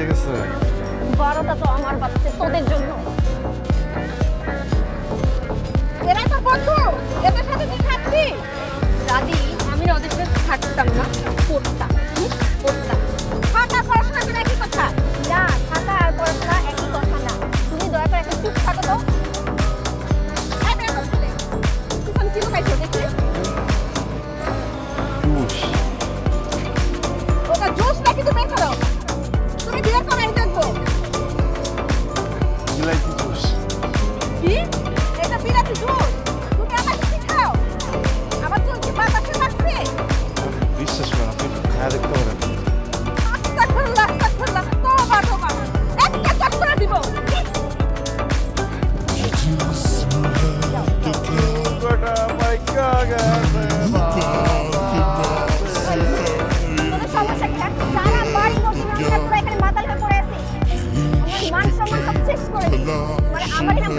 ঠিক গেছে বারোটা তো আমার বাচ্চা তোদের জন্য। বিলাইতি জুস কি? এটা বিলাতি জুস তুমি আমাকে শিখাও। আমার চুল কি বাতাসে লাগছে বিশ্বাস করো আপনি খায়া দেখতে পারেন। আস্তাগফিরুল্লাহ আস্তাগফিরুল্লাহ তোবা তোবা একটা চক্কর দিব। Oh my God! করে মানে আমারই নাম